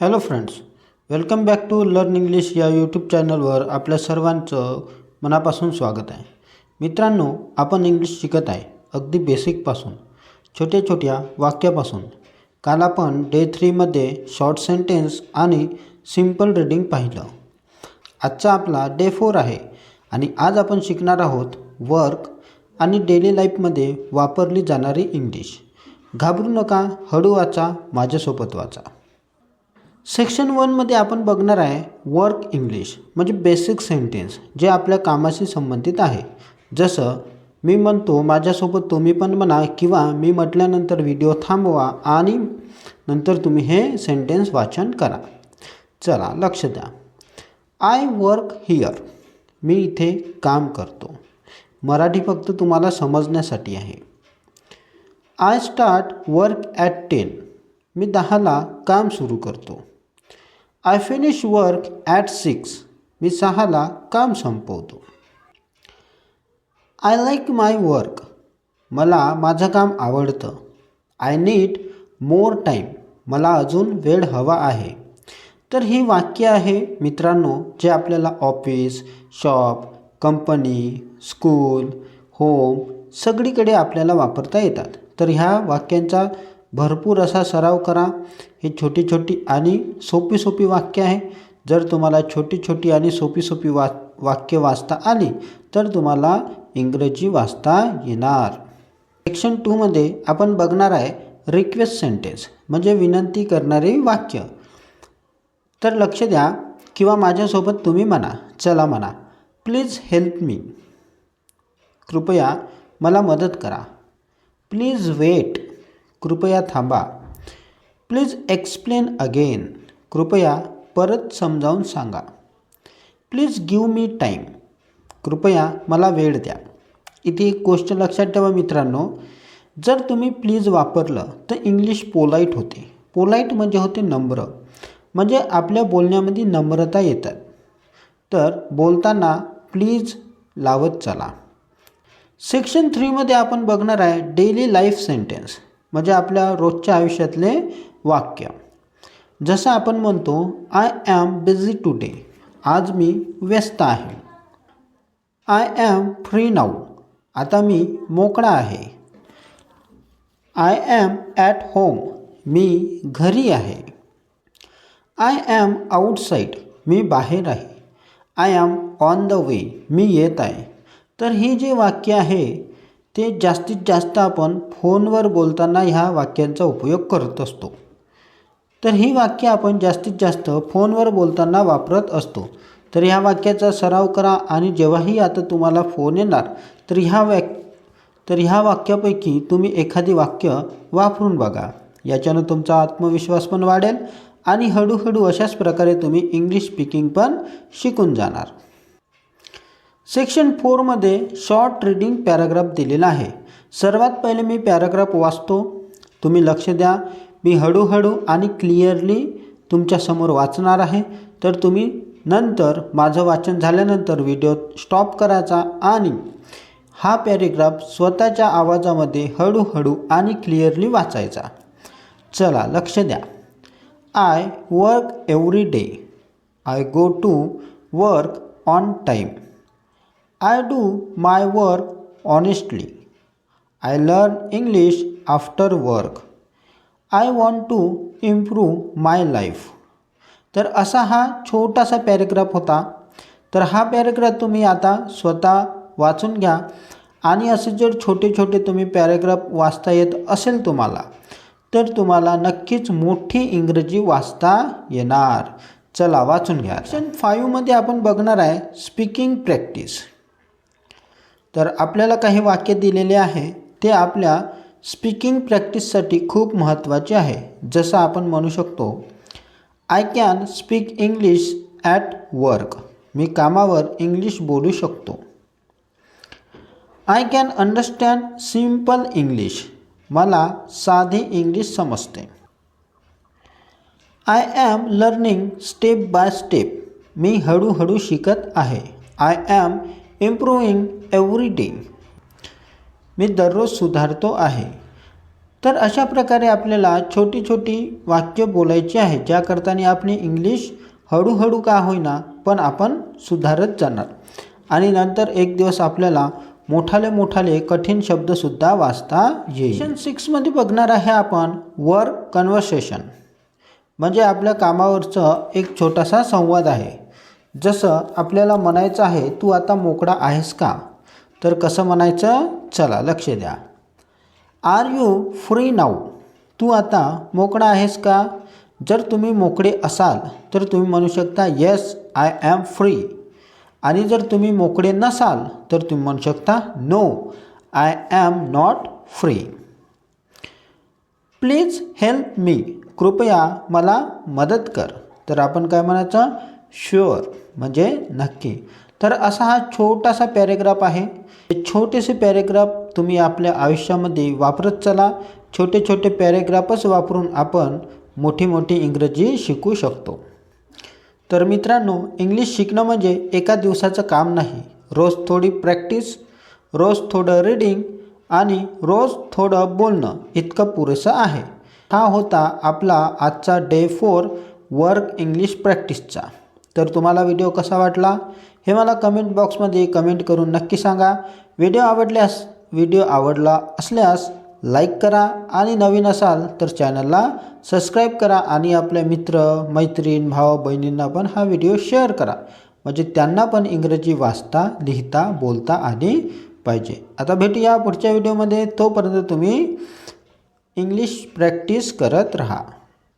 Hello friends welcome back to learn English या YouTube चॅनलवर आपल्या सर्वांचं मनापासून स्वागत आहे. मित्रांनो आपण इंग्लिश शिकत आहे अगदी बेसिकपासून छोट्या छोट्या वाक्यापासून. काल आपण डे थ्रीमध्ये शॉर्ट सेंटेन्स आणि सिंपल रीडिंग पाहिलं. आजचा आपला डे फोर आहे आणि आज आपण शिकणार आहोत वर्क आणि डेली लाईफमध्ये वापरली जाणारी इंग्लिश घाबरू नका हळू वाचा माझ्यासोबत वाचा. सेक्शन वनमध्ये आपण बघणार आहे वर्क इंग्लिश म्हणजे बेसिक सेंटेन्स जे आपल्या कामाशी संबंधित आहे. जसं मी म्हणतो माझ्यासोबत तुम्ही पण म्हणा किंवा मी म्हटल्यानंतर व्हिडिओ थांबवा आणि नंतर तुम्ही हे सेंटेन्स वाचन करा. चला लक्ष द्या. आय वर्क हिअर मी इथे काम करतो. मराठी फक्त तुम्हाला समजण्यासाठी आहे. I start work at ten मी दहाला काम सुरू करतो. I finish work at six मी सहाला काम संपवतो. आय लाईक माय वर्क मला माझं काम आवडतं. आय नीड मोर टाईम मला अजून वेळ हवा आहे. तर ही वाक्य आहे मित्रांनो जे आपल्याला office shop company school home सगळीकडे आपल्याला वापरता येतात. तर ह्या वाक्यांचा भरपूर असा सराव करा. ही छोटी छोटी आणि सोपी सोपी वाक्य आहे. जर तुम्हाला छोटी छोटी आणि सोपी सोपी वा वाक्य वाचता आली तर तुम्हाला इंग्रजी वाचता येणार. सेक्शन टूमध्ये आपण बघणार आहे रिक्वेस्ट सेंटेन्स म्हणजे विनंती करणारे वाक्य. तर लक्ष द्या किंवा माझ्यासोबत तुम्ही म्हणा चला म्हणा. प्लीज हेल्प मी कृपया मला मदत करा. प्लीज वेट कृपया थांबा. प्लीज एक्सप्लेन अगेन कृपया परत समजावून सांगा. प्लीज गिव मी टाईम कृपया मला वेळ द्या. इथे एक गोष्ट लक्षात ठेवा मित्रांनो. जर तुम्ही प्लीज वापरलं तर इंग्लिश पोलाईट होते. पोलाईट म्हणजे होते नम्र. म्हणजे आपल्या बोलण्यामध्ये नम्रता येतात. तर बोलताना प्लीज लावत चला. सेक्शन थ्रीमध्ये आपण बघणार आहे डेली लाईफ सेंटेन्स म्हणजे आपल्या रोजच्या आयुष्यातले वाक्य. जसं आपण म्हणतो आय ॲम बिझी टुडे आज मी व्यस्त आहे. आय ॲम फ्री नाऊ आता मी मोकळा आहे. आय ॲम ॲट होम मी घरी आहे. आय ॲम आउटसाईड मी बाहेर आहे. I am on the way मी येत आहे. तर ही जे वाक्य आहे ते जास्तीत जास्त आपण फोनवर बोलताना ह्या वाक्यांचा उपयोग करत असतो. तर ही वाक्य आपण जास्तीत जास्त फोनवर बोलताना वापरत असतो. तर ह्या वाक्याचा सराव करा आणि जेव्हाही आता तुम्हाला फोन येणार तर ह्या वाक तर ह्या वाक्यापैकी तुम्ही एखादी वाक्य वापरून बघा. याच्यानं तुमचा आत्मविश्वास पण वाढेल आणि हळूहळू अशाच प्रकारे तुम्ही इंग्लिश स्पीकिंग पण शिकून जाणार. सेक्शन फोरमध्ये शॉर्ट रीडिंग पॅराग्राफ दिलेला आहे. सर्वात पहिले मी पॅराग्राफ वाचतो. तुम्ही लक्ष द्या. मी हळूहळू आणि क्लिअरली तुमच्यासमोर वाचणार आहे. तर तुम्ही नंतर माझं वाचन झाल्यानंतर व्हिडिओ स्टॉप करायचा आणि हा पॅरेग्राफ स्वतःच्या आवाजामध्ये हळूहळू आणि क्लिअरली वाचायचा. चला लक्ष द्या. I work every day I go to work on time I do my work honestly I learn English after work I want to improve my life तर असा हा छोटासा पॅरेग्राफ होता. तर हा पॅरेग्राफ तुम्ही आता स्वतः वाचून घ्या. आणि असे जर छोटे छोटे तुम्ही पॅरेग्राफ वाचता येत असेल तुम्हाला तर तुम्हाला नक्कीच मोठी इंग्रजी वाचता येणार. चला वाचून घ्या सेक्शन फाईव्हमध्ये आपण बघणार आहे स्पीकिंग प्रॅक्टिस तर आपल्याला काही वाक्य दिलेले आहे ते आपल्या स्पीकिंग प्रॅक्टिससाठी खूप महत्त्वाचे आहे जसं आपण म्हणू शकतो I can speak English at work मी कामावर इंग्लिश बोलू शकतो. I can understand simple English मला साधी इंग्लिश समजते. I am learning step by step मी हळूहळू शिकत आहे. I am improving every day मी दररोज सुधारतो आहे. तर अशा प्रकारे आपल्याला छोटी छोटी वाक्य बोलायची आहे ज्या करताना आपण इंग्लिश हळूहळू का होईना पण आपण सुधारत जाणार. आणि नंतर एक दिवस आपल्याला मोठाले मोठाले कठीण शब्दसुद्धा वाचता येईल. सिक्समध्ये बघणार आहे आपण वर कन्व्हर्सेशन म्हणजे आपल्या कामावरचं एक छोटासा संवाद आहे. जसं आपल्याला म्हणायचं आहे तू आता मोकळा आहेस का? तर कसं म्हणायचं? चला लक्ष द्या. Are you free now? तू आता मोकळा आहेस का? जर तुम्ही मोकळे असाल तर तुम्ही म्हणू शकता येस आय ॲम फ्री. आणि जर तुम्ही मोकळे नसाल तर तुम्ही म्हणू शकता no I am not free. Please help me. कृपया मला मदत कर. तर आपण काय म्हणायचं? शुअर. म्हणजे नक्की. तर असा हा छोटासा पॅरेग्राफ आहे. छोटेसे पॅरेग्राफ तुम्ही आपल्या आयुष्यामध्ये वापरत चला. छोटे छोटे पॅरेग्राफच वापरून आपण मोठी मोठी इंग्रजी शिकू शकतो. तर मित्रांनो इंग्लिश शिकणं म्हणजे एका दिवसाचं काम नाही. रोज थोडी प्रॅक्टिस रोज थोडं रीडिंग आणि रोज थोडं बोलणं इतकं पुरेसं आहे. हा होता आपला आजचा डे फोर वर्क इंग्लिश प्रॅक्टिसचा. तर तुम्हाला व्हिडिओ कसा वाटला हे मला कमेंट बॉक्समध्ये कमेंट करून नक्की सांगा. व्हिडिओ आवडल्यास व्हिडिओ आवडला असल्यास लाईक करा आणि नवीन असाल तर चॅनलला सबस्क्राईब करा आणि आपल्या मित्र मैत्रीण भाव बहिणींना पण हा व्हिडिओ शेअर करा. म्हणजे त्यांना पण इंग्रजी वाचता लिहिता बोलता आली पाहिजे. आता भेटूया पुढच्या व्हिडिओमध्ये तोपर्यंत तुम्ही इंग्लिश प्रॅक्टिस करत राहा.